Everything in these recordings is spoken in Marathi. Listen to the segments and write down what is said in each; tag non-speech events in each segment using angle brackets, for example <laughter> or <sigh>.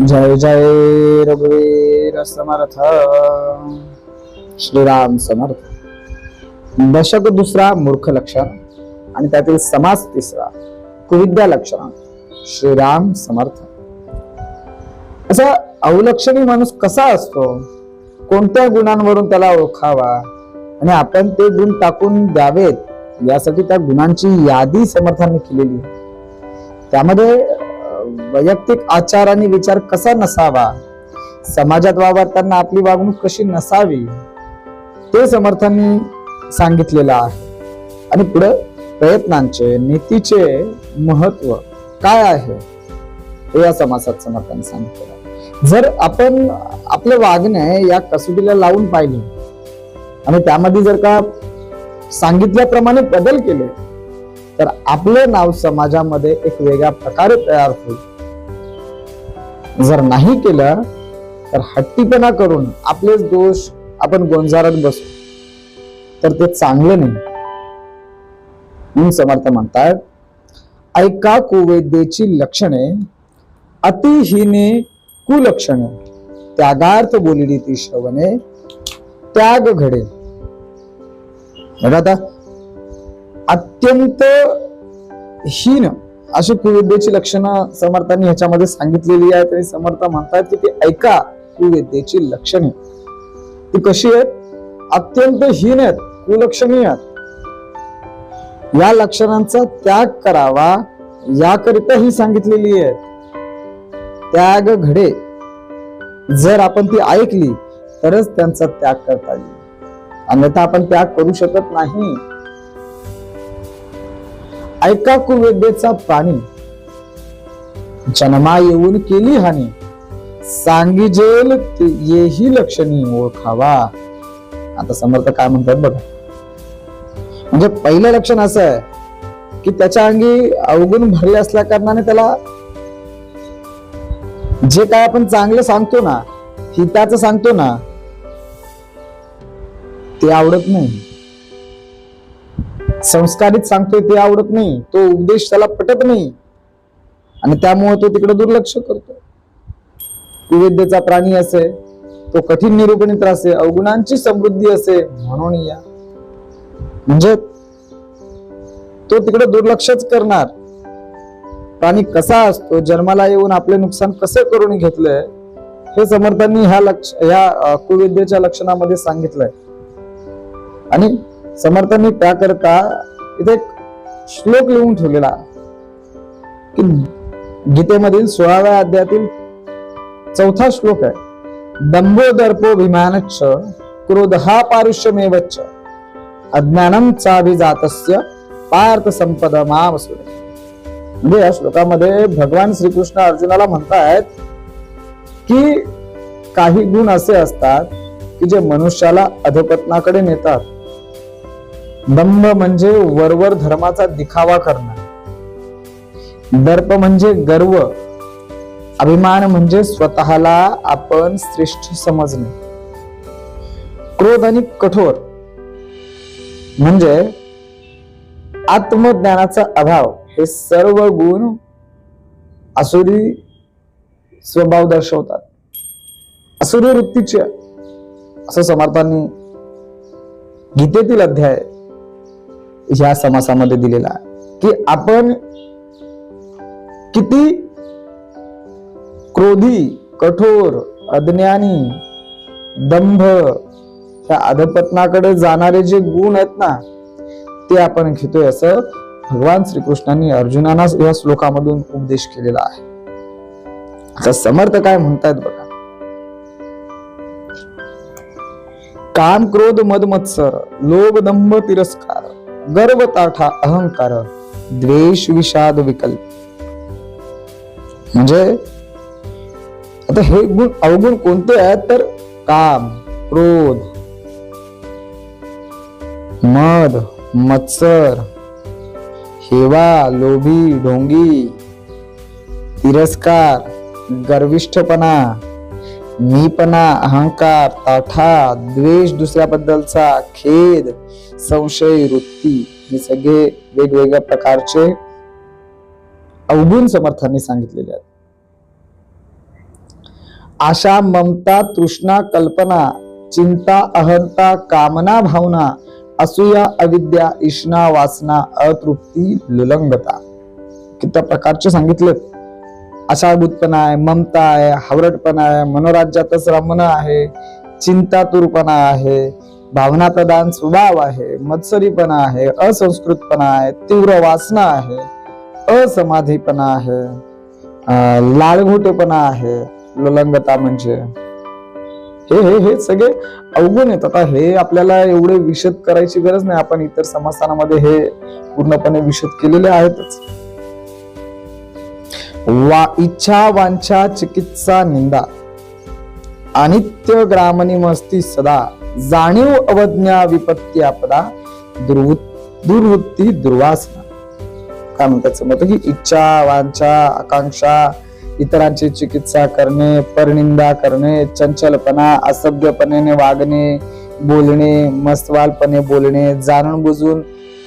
जय जय रघुवीर समर्थ श्रीराम समर्थ। दशक दुसरा मूर्ख लक्षण आणि त्यातील समास तिसरा कुविद्या लक्षण श्रीराम समर्थ। असा अवलक्षणी माणूस कसा असतो? कोणत्या गुणांवरून त्याला ओळखावा? आणि आपण ते गुण टाकून द्यावेत यासाठी त्या गुणांची यादी समर्थांनी केलेली त्यामध्ये वैयक्तिक आचार आणि विचार कसा नसावा? समाजात वावरताना आपली वागणूक कशी नसावी? ते समर्थांनी सांगितलेलं आहे. आणि पुढे प्रयत्नांचे नीतीचे महत्त्व काय आहे? हे या समासात समर्थांनी सांगितलेलं आहे. जर आपण आपले वागणे या कसोटीला लावून पाहिले आणि त्यामध्ये जर का सांगितल्याप्रमाणे बदल केले तर आपलं नाव समाजामध्ये एक वेगळ्या प्रकारे तयार होईल. जर नाही केलं तर हट्टीपणा करून आपलेच दोष आपण गोंजारत बसू. तर ते चांगलं नाही. म्हणून समर्थ म्हणतात ऐका कुवेद्येची लक्षणे अतिहीने कुलक्षणे त्यागार्थ बोलली ती श्रवणे त्याग घडे. बघा आता अत्यंत हीन अशी कुविद्येची लक्षणं समर्थांनी ह्याच्यामध्ये सांगितलेली आहेत आणि समर्थ म्हणतात की ते ऐका कुविद्येची लक्षणे. ती कशी आहेत? अत्यंत हीन आहेत कुलक्षणीय आहेत. या लक्षणांचा त्याग करावा याकरिता ही सांगितलेली आहे त्याग घडे. जर आपण ती ऐकली तरच त्यांचा त्याग करता येईल. अन्यथा आपण त्याग करू शकत नाही. ऐका कुवेद्येचा पाणी जन्मा येऊन केली हानी. सांगिजेल ते येही लक्षणी ओळखावा. आता समर्थ काय म्हणतात बघा. म्हणजे पहिलं लक्षण असं आहे की त्याच्या अंगी अवगुण भरले असल्या कारणाने त्याला जे काय आपण चांगलं सांगतो ना हिताचं सांगतो ना ते आवडत नाही. संस्कारित सांगतोय ते आवडत नाही. तो उपदेश त्याला पटत नाही. आणि त्यामुळे तो तिकडे दुर्लक्ष करतो. विविधतेचा प्राणी असे तो कठीण निरूपणित असे अवगुणांची समृद्धी असे म्हणून या. म्हणजे तो तिकडे दुर्लक्षच करणार. प्राणी कसा असतो जन्माला येऊन आपले नुकसान कसे करून घेतलंय हे समर्थांनी ह्या लक्ष ह्या कुविद्येच्या लक्षणामध्ये सांगितलंय. आणि समर्थांनी त्याकरता इथे एक श्लोक लिहून ठेवलेला. की गीतेमधील सोळाव्या अध्यायातील चौथा श्लोक आहे दंभो विमानच्छ क्रोध हा पारुष्यमेवच्च अज्ञानम चाभिजातस्य पार्थ संपद मामसुरे. म्हणजे या श्लोकामध्ये भगवान श्रीकृष्ण अर्जुनाला म्हणतायत की काही गुण असे असतात की जे मनुष्याला अधपतनाकडे नेतात. दंभ म्हणजे वरवर धर्माचा दिखावा करणं दर्प म्हणजे गर्व. अभिमान म्हणजे स्वतःला आपण श्रेष्ठ समजणे. क्रोध आणि कठोर म्हणजे आत्मज्ञानाचा अभाव. हे सर्व गुण असुरी स्वभाव दर्शवतात. असुरी वृत्तीचे असं समर्थांनी गीतेतील अध्याय ह्या समासामध्ये दिलेला आहे. की आपण किती क्रोधी कठोर अज्ञानी दंभ त्या अधपतनाकडे जाणारे जे गुण आहेत ना ते आपण घेतोय असं भगवान श्रीकृष्णांनी अर्जुनाना या श्लोकामधून उपदेश केलेला आहे. आता समर्थ काय म्हणतायत बघा. काम क्रोध मदमत्सर लोभ दंभ तिरस्कार. गर्वताठा अहंकार द्वेष विषाद विकल्प. म्हणजे आता हे गुण अवगुण कोणते आहेत? तर काम क्रोध मद मत्सर हेवा लोभी ढोंगी तिरस्कार गर्विष्ठपणा मीपणा अहंकार ताठा द्वेष दुसऱ्याबद्दलचा खेद संशय वृत्ती हे सगळे वेगवेगळ्या प्रकारचे अवगुण समर्थांनी सांगितलेले आहेत. आशा ममता तृष्णा कल्पना चिंता अहंता कामना भावना असूया अविद्या इष्णा वासना अतृप्ती लुलंगता. किती प्रकारचे सांगितलेत. आशाभूतपणा आहे ममता आहे हावरटपणा आहे मनोराज्यातच रमण आहे चिंतातुरपणा आहे भावना प्रधान स्वभाव आहे मत्सरीपणा आहे असंस्कृतपणा आहे तीव्र वासना आहे असमाधीपणा आहे लाळघोटेपणा आहे लोलंगता म्हणजे. हे हे हे सगळे अवगुण आहेत. आता हे आपल्याला एवढे विशद करायची गरज नाही. आपण इतर समास्थानामध्ये हे पूर्णपणे विशद केलेले आहेतच. वा इच्छा वांछा चिकित्सा निंदा अनित्य ग्रामनी मस्ती सदा. जाणीव अवज्ञा विपत्ती आपदा. दुर्वृत्ती दुर्वासना. काय म्हणतात मत की इच्छा वांछा आकांक्षा इतरांची चिकित्सा करणे परनिंदा करणे चंचलपणा असभ्यपणे वागणे बोलणे मस्तवालपणे बोलणे जाणून बुजून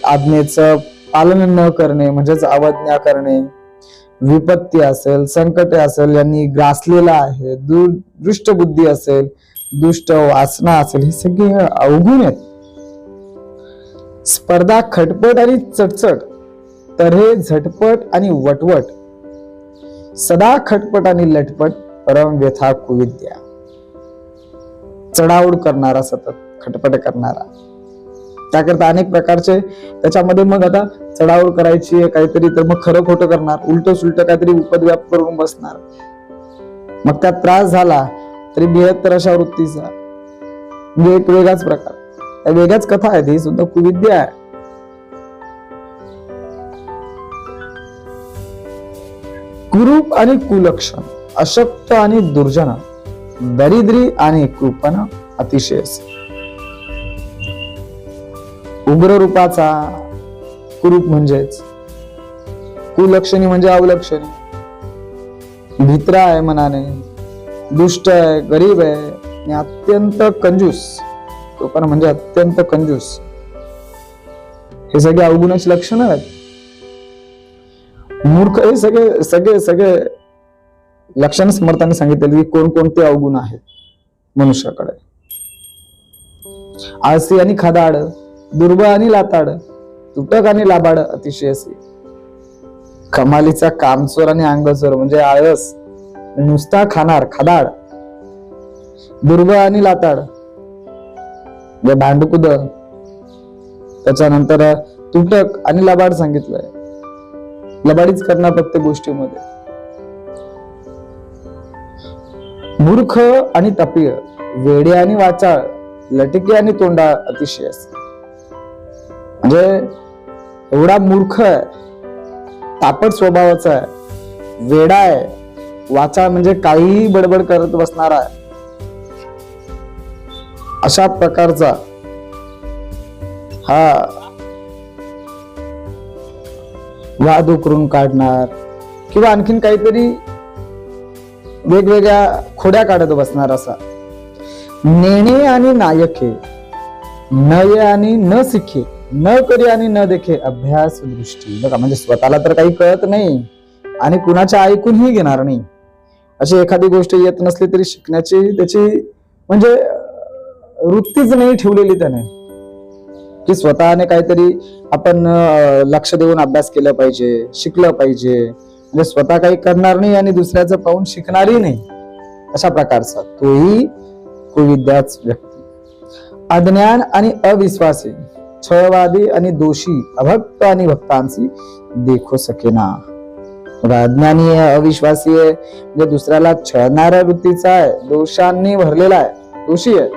आज्ञेचं पालन न करणे म्हणजेच अवज्ञा करणे. विपत्ती असेल संकटे असेल यांनी ग्रासलेला आहे दु- दुष्ट बुद्धी असेल दुष्ट वासना असेल हे सगळे अवगुण आहेत. स्पर्धा खटपट आणि चटचट तर हे झटपट आणि वटवट. सदा खटपट आणि लटपट परम व्यथा कुविद्या चढाओढ करणारा सतत खटपट करणारा. त्याकरता अनेक प्रकारचे त्याच्यामध्ये मग आता चढावर करायची आहे काहीतरी तर मग खरं खोटं करणार. उलट सुलट काहीतरी उपद्व्याप करून बसणार. मग त्यात त्रास झाला तरी बेहत्तर अशा वृत्तीचा. म्हणजे एक वेगळाच प्रकार. त्या वेगळ्याच कथा आहेत ही सुद्धा कुविद्या आहे. कुरूप आणि कुलक्षण अशक्त आणि दुर्जन दरिद्री आणि कृपण अतिशय उग्र रूपाचा कुरूप म्हणजेच. कुलक्षणी म्हणजे अवलक्षणी. भित्रा आहे मनाने. दुष्ट आहे गरीब आहे आणि अत्यंत कंजूस. पण म्हणजे अत्यंत कंजूस. हे सगळे अवगुणच लक्षण आहेत. मूर्ख हे सगळे सगळे सगळे लक्षण समर्थाने सांगितले की कोणकोणते अवगुण आहेत मनुष्याकडे. आळसी आणि खदाड दुर्बळ आणि लाताड तुटक आणि लाबाड अतिशय असे. कमालीचा कामचोर आणि अंगचोर म्हणजे आळस नुसता खाणार खदाड दुर्बळ आणि लाताड. म्हणजे भांडकुद त्याच्यानंतर तुटक आणि लबाड सांगितलंय. लबाडीच करणार प्रत्येक गोष्टीमध्ये. मूर्ख आणि तपीय वेडे आणि वाचाळ लटके आणि तोंडा अतिशय असते म्हणजे एवढा मूर्ख आहे. तापट स्वभावाचा आहे. वेडा आहे. वाचा म्हणजे काहीही बडबड करत बसणार आहे. अशा प्रकारचा हा वाद उकरून काढणार किंवा आणखीन काहीतरी वेगवेगळ्या खोड्या काढत बसणार असा. नेणे आणि नायके नये आणि न शिखे न करी आणि न देखे अभ्यास दृष्टी. बघा म्हणजे स्वतःला तर काही कळत नाही आणि कुणाच्या ऐकूनही घेणार नाही. अशी एखादी गोष्ट येत नसली तरी शिकण्याची त्याची म्हणजे वृत्तीच नाही ठेवलेली त्याने. की स्वतःने काहीतरी आपण लक्ष देऊन अभ्यास केला पाहिजे शिकलं पाहिजे. म्हणजे स्वतः काही करणार नाही आणि दुसऱ्याचं पाहून शिकणारही नाही. अशा प्रकारचा तोही कुविद्याच व्यक्ती. अज्ञान आणि अविश्वासी. छळवादी आणि दोषी अभक्त आणि भक्तांशी देखो सकेना अज्ञानी आहे अविश्वासी आहे म्हणजे दुसऱ्याला छळणाऱ्या वृत्तीचा आहे दोषांनी भरलेला आहे दोषी आहे.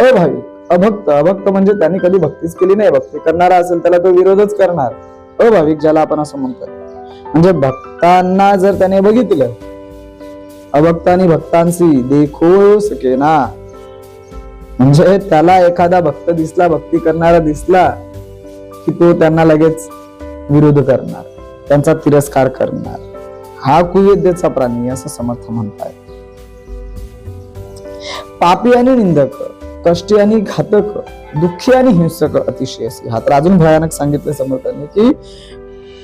अभाविक अभक्त अभक्त म्हणजे त्यांनी कधी भक्तीच केली नाही. भक्ती करणारा असेल त्याला तो विरोधच करणार. अभाविक ज्याला आपण असं म्हणतो. म्हणजे भक्तांना जर त्याने बघितलं अभक्त आणि भक्तांशी देखो सकेना म्हणजे त्याला एखादा भक्त दिसला भक्ती करणारा दिसला की तो त्यांना लगेच विरोध करणार त्यांचा तिरस्कार करणार. हा कुविद्येचा प्राणी असं समर्थ म्हणताय. पापी आणि निंदक कष्टी आणि घातक दुःखी आणि हिंसक अतिशय असे हा तर अजून भयानक सांगितलं समर्थांनी की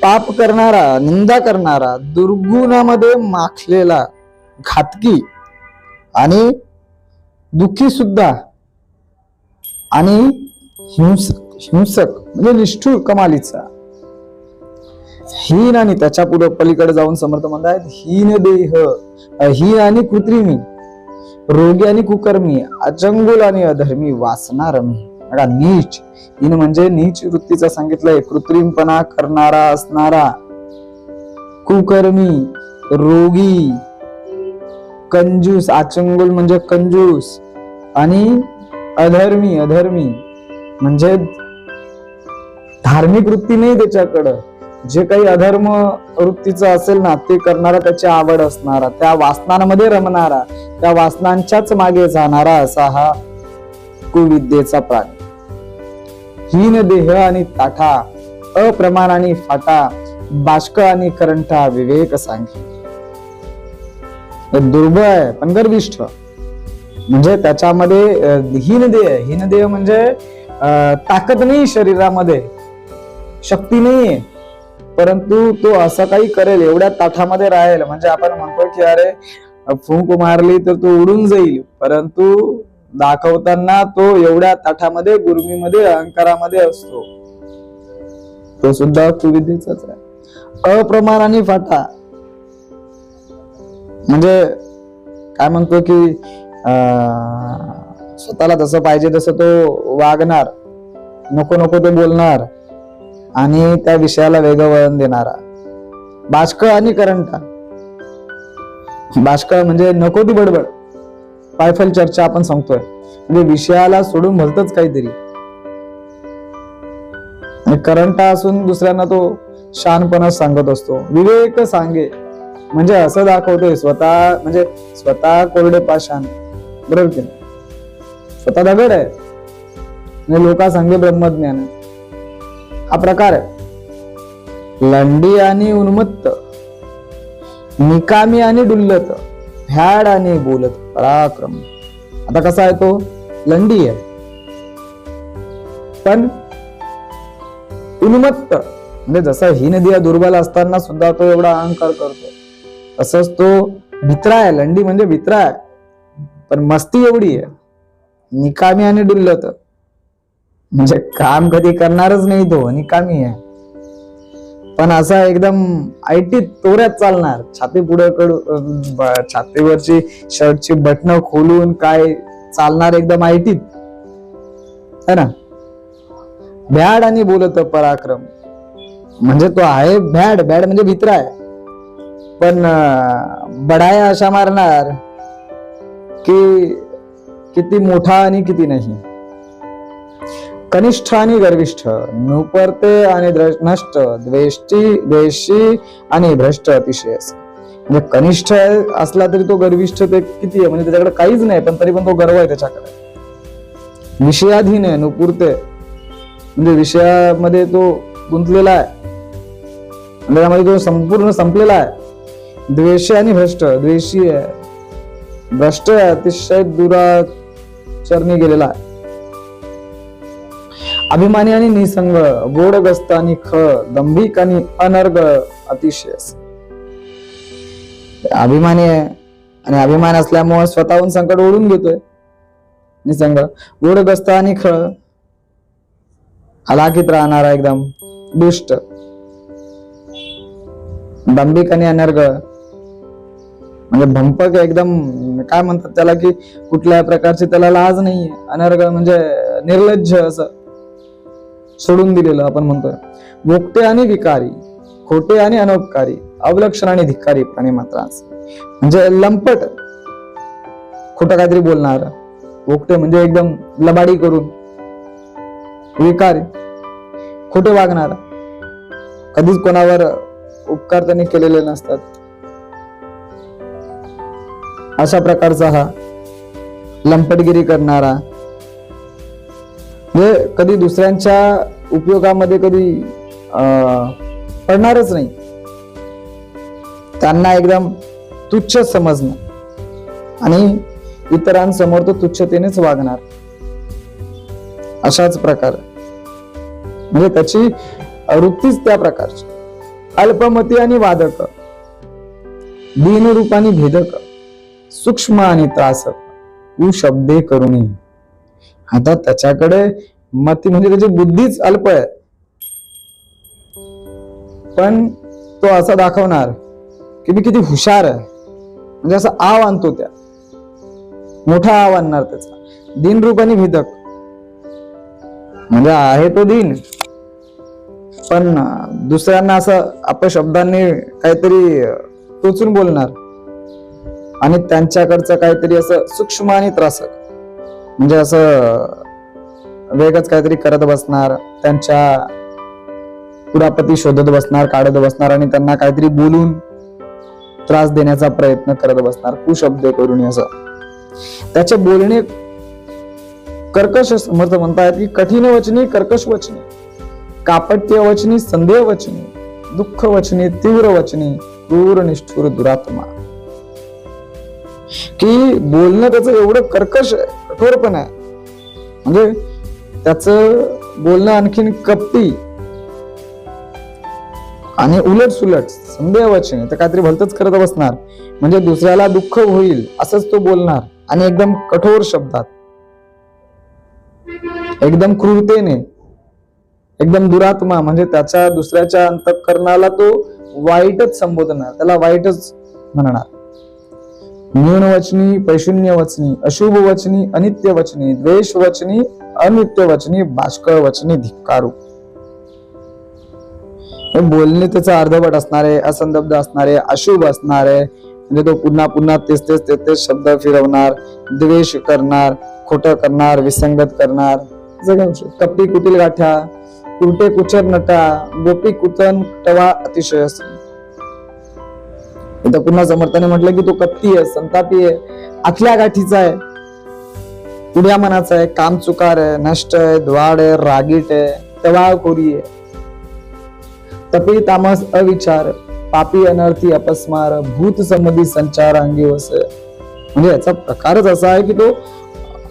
पाप करणारा निंदा करणारा दुर्गुणामध्ये माखलेला घातकी आणि दुःखी सुद्धा आणि हिंसक हिंसक म्हणजे निष्ठुर कमालीचा. हीन आणि त्याच्या पुढे पलीकडे जाऊन समर्थ म्हणतात हीन देह हीन आणि कृत्रिमी रोगी आणि कुकर्मी अचंगुल आणि अधर्मी वासनारमी बघा नीच. हीन म्हणजे नीच वृत्तीचा सांगितलंय. कृत्रिमपणा करणारा असणारा कुकर्मी रोगी कंजूस आचंगुल म्हणजे कंजूस आणि अधर्मी अधर्मी. म्हणजे धार्मिक वृत्ती नाही त्याच्याकडं. जे काही अधर्म वृत्तीचं असेल ना ते करणारा त्याची आवड असणारा त्या वासनांमध्ये रमणारा त्या वासनांच्याच मागे जाणारा असा हा कुविद्येचा प्राणी. हीन देह आणि ताठा अप्रमाण आणि फाटा बाष्क आणि करंटा विवेक सांगे दुर्बळ आहे पण गर्विष्ठ म्हणजे त्याच्यामध्ये हीनदेह हीनदेह म्हणजे ताकद नाही शरीरामध्ये शक्ती नाहीये. परंतु तो असं काही करेल एवढ्या ताठामध्ये राहील. म्हणजे आपण म्हणतो की अरे फुंक मारली तर तो उडून जाईल. परंतु दाखवताना तो एवढ्या ताठामध्ये गुरमीमध्ये अहंकारामध्ये असतो. तो सुद्धा कुविद्येचाच आहे. अप्रमाण आणि फाटा. म्हणजे काय म्हणतो की स्वतःला जसं पाहिजे तसं तो वागणार. नको नको ते बोलणार. आणि त्या विषयाला वेगळं वळण देणारा. बाष्क आणि करंटा बाष्क म्हणजे नको ती बडबड. पायफल चर्चा आपण सांगतोय. म्हणजे विषयाला सोडून भलतच काहीतरी. करंटा असून दुसऱ्यांना तो शानपणा सांगत असतो. विवेक सांगे. म्हणजे असं दाखवतोय स्वतः म्हणजे स्वतः कोरडे पाषाण. बरोबर की स्वतः दगड आहे. आणि लोका सांगे ब्रह्मज्ञान हा प्रकार आहे. लंडी आणि उन्मत्त निकामी आणि डुल्लत भ्याड आणि बोलत पराक्रम. आता कसा आहे तो? लंडी आहे. पण उन्मत्त म्हणजे जसा ही नदी दुर्बल असताना सुद्धा तो एवढा अहंकार करतो. तसंच तो भित्रा आहे. लंडी म्हणजे भित्रा आहे. पण मस्ती एवढी आहे. निकामी आणि डुल्लत म्हणजे काम कधी करणारच नाही तो निकामी आहे. पण असा एकदम आयटी तोऱ्यात चालणार. छाती पुढे कडू छातीवरची शर्टची बटणं खोलून काय चालणार एकदम आयटीत है ना? भ्याड आणि बोलत पराक्रम. म्हणजे तो आहे भॅड भ्याड म्हणजे भित्र आहे. पण बडाया अशा मारणार. की किती मोठा आणि किती नाही. कनिष्ठ आणि गर्विष्ठ नुपरते आणि नष्ट द्वेष्टी द्वेषी आणि भ्रष्ट अतिशय म्हणजे कनिष्ठ असला तरी तो गर्विष्ठ ते किती आहे? म्हणजे त्याच्याकडे काहीच नाही पण तरी पण तो गर्व आहे त्याच्याकडे. विषयाधीन आहे नुपुरते. म्हणजे विषयामध्ये तो गुंतलेला आहे. म्हणजे त्यामध्ये तो संपूर्ण संपलेला आहे. द्वेषी आणि भ्रष्ट द्वेषी आहे. भ्रष्ट अतिशय दुराचरणी गेलेला आहे. अभिमानी आणि निसंग गोडगस्त आणि ख दंभिक आणि अनर्ग अतिशय. अभिमानी आहे आणि अभिमान असल्यामुळे स्वतःहून संकट ओढून घेतोय. निसंग गोडगस्त आणि ख हलाखीत राहणारा एकदम दुष्ट. दंभिक आणि अनर्ग म्हणजे भंपक एकदम काय म्हणतात त्याला की कुठल्या प्रकारची त्याला लाज नाहीये अनर्ग म्हणजे निर्लज्ज असं सोडून दिलेलं आपण म्हणतोय. मोकटे आणि विकारी खोटे आणि अनौपकारी अवलक्षण आणि धिकारी प्राणी मात्र म्हणजे लंपट खोटं काहीतरी बोलणार. मोकटे म्हणजे एकदम लबाडी करून. विकारी खोटे वागणार. कधीच कोणावर उपकार त्यांनी केलेले नसतात. अशा प्रकारचा हा लंपटगिरी करणारा. हे कधी दुसऱ्यांच्या उपयोगामध्ये कधी अं, पडणारच नाही. त्यांना एकदम तुच्छ समजणं आणि इतरांसमोर तो तुच्छतेनेच वागणार. अशाच प्रकार. म्हणजे त्याची वृत्तीच त्या प्रकारची. अल्पमती आणि वादक. दीनरूप आणि भेदक. सूक्ष्म आणि त्रास तू शब्दे करुणी आता त्याच्याकडे मती म्हणजे त्याची बुद्धीच अल्प आहे. पण तो असा दाखवणार की मी किती हुशार आहे. म्हणजे असं आव आणतो त्या. मोठा आव आणणार त्याचा. दिन रूप आणि भिदक म्हणजे आहे तो दिन. पण दुसऱ्यांना असं आपल्या शब्दांनी काहीतरी टोचून बोलणार. आणि त्यांच्याकडचं काहीतरी असं सूक्ष्म आणि त्रासक. म्हणजे असं वेगच काहीतरी करत बसणार त्यांच्या कुरापती शोधत बसणार काढत बसणार आणि त्यांना काहीतरी बोलून त्रास देण्याचा प्रयत्न करत बसणार कुशब्द करून असं. त्याचे बोलणे कर्कश समर्थ म्हणतात की कठीण वचनी कर्कश वचनी. कापट्य वचनी संदेह वचनी दुःख वचनी तीव्र वचनी क्रूर निष्ठुर दुरात्मा. की बोलणं त्याचं एवढं कर्कश आहे कठोर पण आहे. म्हणजे त्याच बोलणं आणखीन कपटी आणि उलट सुलट संदेहवचन तर काहीतरी भलतच करत बसणार. म्हणजे दुसऱ्याला दुःख होईल असंच तो बोलणार आणि एकदम कठोर शब्दात. एकदम क्रूरतेने एकदम दुरात्मा म्हणजे त्याच्या दुसऱ्याच्या अंतकरणाला तो वाईटच संबोधणार त्याला वाईटच म्हणणार. न्यून वचनी पैशून्य वचनी अशुभ वचनी अनित्य वचनी द्वेष वचनी अनित्य वचनी भाष्कळ वचनी धिक्कारू बोलणे त्याचा अर्धवट असणारे असंदब्ध असणारे अशुभ असणारे म्हणजे तो पुन्हा पुन्हा तेच तेच तेच तेच शब्द फिरवणार द्वेष करणार खोट करणार विसंगत करणार. कपटी कुटील गाठ्या कुरटे कुचर नटा गोपी कुतन टवा अतिशय इथं पुन्हा समर्थाने म्हटलं की तो कत्ती आहे संतापी आहे आतल्या गाठीचा आहे. पुढ्या मनाचा आहे काम चुकार आहे नष्ट आहे द्वाड आहे रागीट आहे तवाळखोरी आहे. तपी तामस अविचार पापी अनर्थी अपस्मार भूत संबंधी संचार अंगी वस. म्हणजे याचा प्रकारच असा आहे की तो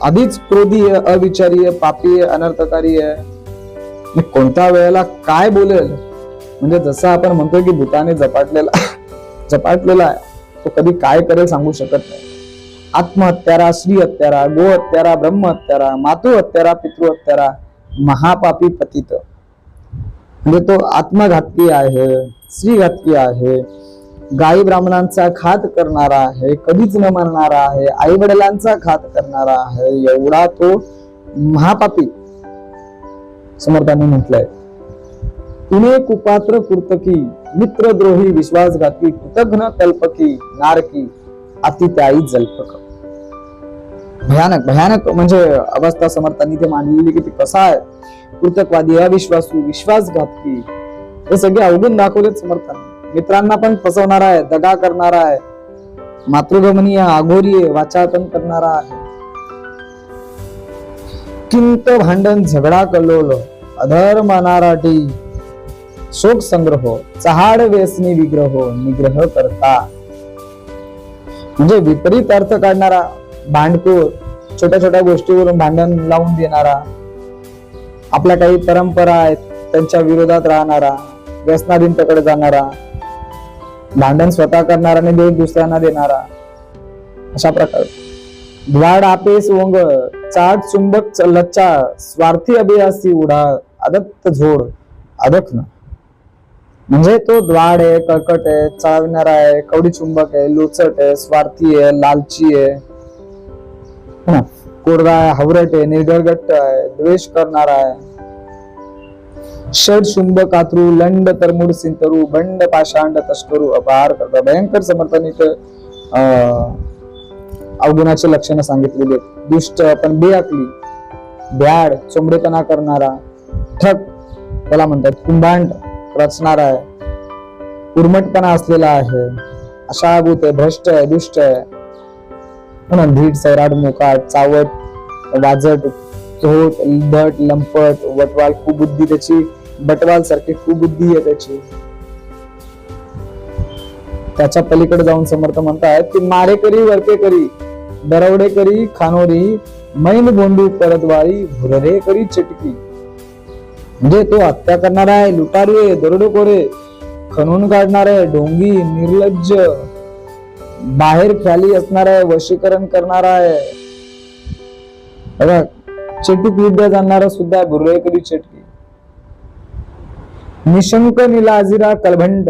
आधीच क्रोधी आहे अविचारी आहे पापी आहे अनर्थकारी आहे. कोणत्या वेळेला काय बोलेल? म्हणजे जसं आपण म्हणतोय की भूताने झपाटलेला झपाटलेला आहे. तो कधी काय करेल सांगू शकत नाही. आत्महत्यारा श्री हत्यारा गो हत्यारा ब्रह्म हत्यारा मातू हत्यारा पितृ हत्यारा महापापी पतित. म्हणजे तो आत्मघातकी आहे स्त्रीघातकी आहे गाई ब्राह्मणांचा खात करणारा आहे कधीच न मरणारा आहे आई वडिलांचा खात करणारा आहे एवढा तो महापापी. समर्थांनी म्हटलंय पुणे कुपात्र कुर्तकी मित्रद्रोही विश्वासघाती कृतघ्न कल्पकी नारकी अतित्याई जल्पक. भयानक भयानक म्हणजे अवस्था समर्थांनी ते मांडलेली की ते कसा आहे? कृतकवादी अविश्वासू विश्वासघातकी हे सगळे अवगुण दाखवलेत समर्थांनी. मित्रांना पण फसवणारा आहे दगा करणारा आहे. मातृगमनीय आघोरी आहे करणारा आहे. किंत भांडण झगडा कलोल अधर्म नाराटी. शोक संग्रह चहाड व्यसनी विग्रह निग्रह करता. म्हणजे विपरीत अर्थ काढणारा भांडखोर छोट्या छोट्या गोष्टीवरून भांडण लावून देणारा आपल्या काही परंपरा आहेत त्यांच्या विरोधात राहणारा व्यसनाधीनतेकडे जाणारा भांडण स्वतः करणारा आणि दोष दुसऱ्यांना देणारा अशा प्रकारे. द्वाड आपेस ओंग चाट चुंबक च- लच्चा स्वार्थी अभियासी उडा अदत्त झोड अदखन म्हणजे तो द्वाड आहे कर्कट आहे चालविणारा आहे कवडी चुंबक आहे लोचट आहे स्वार्थी आहे लालची आहे. कोरडा आहे हवरट आहे निर्गळगट्ट आहे द्वेष करणारा आहे. षड शुंभ कातरू लंड तरमुड सिंतरू बंड पाषांड तस्करू अपहार करता. भयंकर समर्थन इथं अं, अवगुणाचे लक्षणं सांगितलेली आहेत. दुष्ट पण बेअकली भ्याड चोंबडेपणा करणारा ठक त्याला म्हणतात कुंभांड. रचणार आहे. उर्मटपणा असलेला आहे. अशाभूत आहे भ्रष्ट आहे दुष्ट आहे. म्हणून धीट सैराट मोकाट चावट वाजट चोट दट लंपट वटवाल कुबुद्धी त्याची बटवाल सारखी कुबुद्धी आहे त्याची. त्याच्या पलीकडे जाऊन समर्थ म्हणतात की मारेकरी वरकेकरी दरवडेकरी खानोरी मैन बोंडू परतवारी भुररेकरी चिटकी. म्हणजे तो हत्या करणार आहे लुटारी आहे दरोडेखोर आहे खणून काढणार आहे डोंगी निर्लज्ज बाहेर ख्याली असणार आहे वशीकरण करणार आहे. बघा चेटूक विद्या जाणणारा सुद्धा बुरळेकरी चेटकी निशंक निलाजिरा कलभंड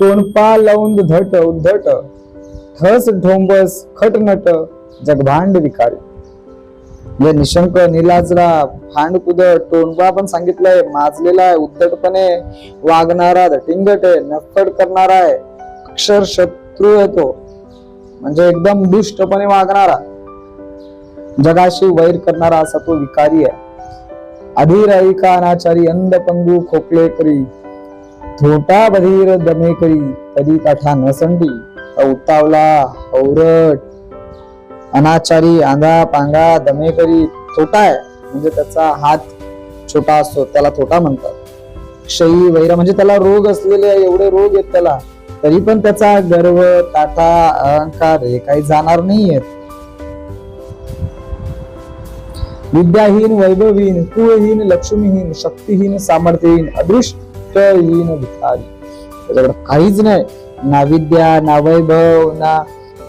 तोंडपा लौंद धट उद्धट ठस ढोंबस खटनट जगभांड विकारी म्हणजे निशंक निलाजरा भांडकुद टोंडवा पण सांगितलंय. माजलेला आहे उद्धटपणे वागणारा धटिंगट आहे नफड करणारा आहे अक्षर शत्रू आहे तो. म्हणजे एकदम दुष्टपणे वागणारा. जगाशी वैर करणारा असा तो विकारी आहे. अधीर ऐका अनाचारी अंध पंगू खोकले करी. थोटा बधीर दमे करी तरी काठा नसंडी. उतावला औरट अनाचारी आंधा पांगा दमेकरी थोटा आहे म्हणजे त्याचा हात छोटा असतो त्याला थोटा म्हणतात. क्षयी वैर म्हणजे त्याला रोग असलेले एवढे रोग आहेत त्याला. तरी पण त्याचा गर्व ताटा अहंकार हे काही जाणार नाहीयेत. विद्याहीन वैभवहीन कुळहीन लक्ष्मीहीन शक्तीहीन सामर्थ्यहीन अदृष्टहीन भिकारी त्याच्याकडे काहीच नाही. ना विद्या ना वैभव ना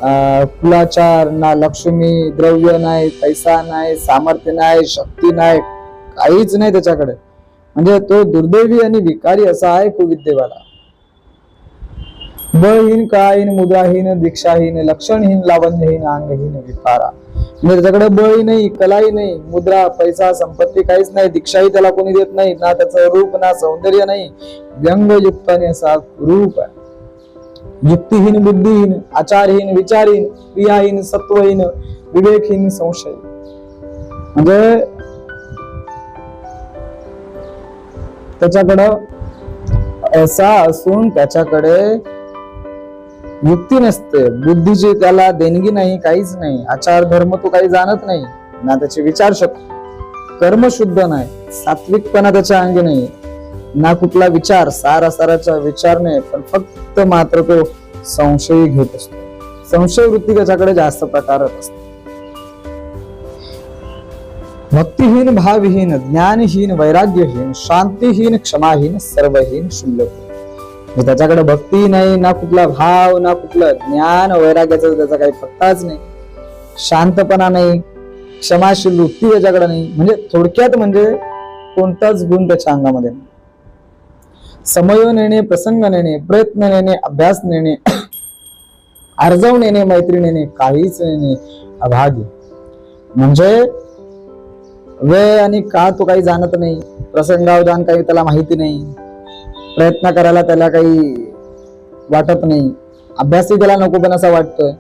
कुलाचार ना लक्ष्मी द्रव्य नाही पैसा नाही सामर्थ्य नाही शक्ती नाही काहीच नाही त्याच्याकडे. म्हणजे तो दुर्दैवी आणि विकारी असा आहे कुविद्येवाला बळहीन काहीन मुद्राहीन दीक्षाहीन लक्षणहीन लावण्यहीन अंगहीन विकारा. म्हणजे त्याच्याकडे बळही नाही कलाही नाही मुद्रा पैसा संपत्ती काहीच नाही दीक्षाही त्याला कोणी देत नाही ना त्याचं रूप ना सौंदर्य नाही. व्यंगयुक्ताने असा रूप आहे. युक्तिहीन बुद्धिहीन आचारहीन विचारहीन क्रियाहीन सत्वहीन विवेकहीन संशय म्हणजे त्याच्याकडं असा असून त्याच्याकडे युक्ती नसते. बुद्धीची त्याला देणगी नाही काहीच नाही. आचार धर्म तो काही जाणत नाही. ना त्याचे विचार शक्ती. कर्म शुद्ध नाही. सात्विकपणा त्याच्या अंगी नाही. ना कुठला विचार सारा साराच्या विचार नाही पण फक्त मात्र तो संशय घेत असतो. संशय वृत्ती त्याच्याकडे जास्त प्रकारत असते. भक्तिहीन भावहीन ज्ञानहीन वैराग्यहीन शांतीहीन क्षमाहीन सर्वहीन शुल्लक म्हणजे त्याच्याकडे भक्ती नाही ना कुठला भाव ना कुठलं ज्ञान वैराग्याचा त्याचा काही पत्ताच नाही. शांतपणा नाही क्षमाशील वृत्ती त्याच्याकडे नाही. म्हणजे थोडक्यात म्हणजे कोणताच गुण त्याच्या अंगामध्ये नाही. समय नेणे प्रसंग नेणे प्रयत्न नेणे अभ्यास नेणे अर्जव <clears throat> नेणे मैत्री नेणे काहीच नेणे अभागी. म्हणजे वेळ आणि काळ तो काही जाणत नाही प्रसंगावधान काही त्याला माहिती नाही प्रयत्न करायला त्याला काही वाटत नाही. अभ्यासही त्याला नको पण असं वाटतोय.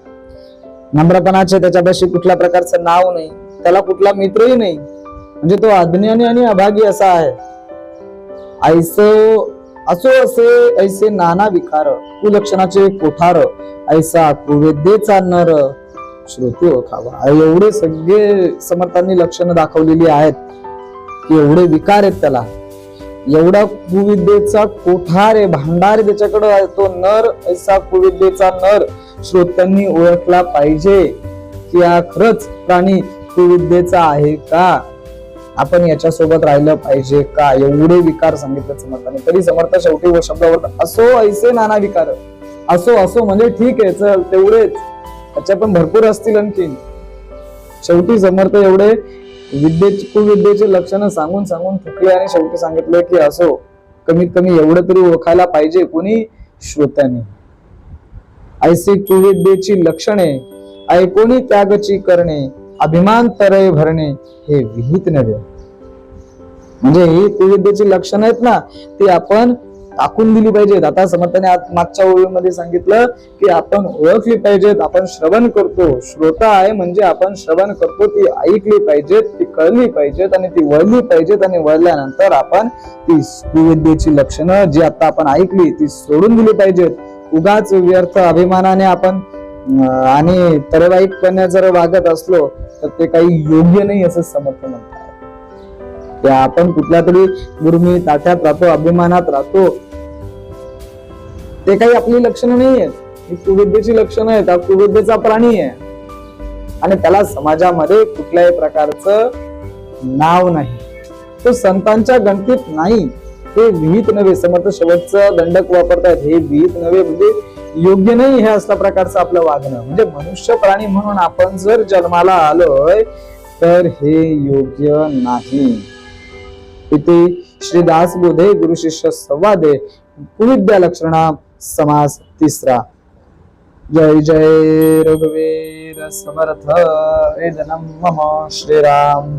नम्रपणाचे त्याच्यापाशी कुठल्या प्रकारचं नाव नाही त्याला कुठला मित्रही नाही. म्हणजे तो अज्ञानी आणि अभागी असा आहे. आईसो असो असे ऐसे नाना विकार कुलक्षणाचे कोठार ऐसा कुवेद्येचा नर. श्रोती ओळखावा एवढे सगळे समर्थांनी लक्षणं दाखवलेली आहेत की एवढे विकार आहेत त्याला. एवढा कुविद्येचा कोठार आहे भांडार त्याच्याकडं आहे तो नर ऐसा कुविद्येचा नर. श्रोत्यांनी ओळखला पाहिजे की हा खरंच प्राणी कुविद्येचा आहे का? आपण याच्यासोबत राहिलं पाहिजे का? एवढे विकार सांगितलं समर्थाने. तरी समर्थ शेवटी व शब्दावर असो ऐसे नाना विकार असो असो म्हणजे ठीक आहे चल तेवढेच. त्याच्या पण भरपूर असतील आणखीन शेवटी समर्थ एवढे विद्येची कुविद्येचे लक्षण सांगून सांगून थुकले आणि शेवटी सांगितले की असो कमीत कमी एवढं तरी ओळखायला पाहिजे कोणी? श्रोत्याने. ऐसी कुविद्येची लक्षणे ऐकोनी त्यागची करणे अभिमान तरय भरणे हे विहित नव्हे. म्हणजे ही कुविद्येची लक्षणं आहेत ना ती आपण टाकून दिली पाहिजेत. आता समर्थाने मागच्या ओळीमध्ये सांगितलं की आपण ओळखली पाहिजेत आपण श्रवण करतो. श्रोता आहे म्हणजे आपण श्रवण करतो ती ऐकली पाहिजेत ती कळली पाहिजेत आणि ती वळली पाहिजेत आणि वळल्यानंतर आपण ती कुविद्येची लक्षणं जी आता आपण ऐकली ती सोडून दिली पाहिजेत. उगाच व्यर्थ अभिमानाने आपण आणि तरेवाईकपणे जर वागत असलो तर ते काही योग्य नाही असं समर्थ म्हणतात. आपण कुठल्या तरी गुरुमी ताठ्यात राहतो अभिमानात राहतो. ते काही आपली लक्षणं नाही आहेत ही कुविद्येची लक्षणं आहेत हा कुविद्येचा प्राणी आहे. आणि त्याला समाजामध्ये कुठल्याही प्रकारचं नाव नाही. तो संतांच्या गणतीत नाही. हे विहित नव्हे. समर्थ शेवटचं दंडक वापरतायत हे विहित नव्हे. म्हणजे योग्य नाही हे असल्या प्रकारचं आपलं वागणं. म्हणजे मनुष्य प्राणी म्हणून आपण जर जन्माला आलोय तर हे योग्य नाही. इथे श्री दास बोधे गुरु शिष्य संवादे कुविद्या लक्षणा समास तिसरा. जय जय रघुवीर समर्थ वेदनम मम श्रीराम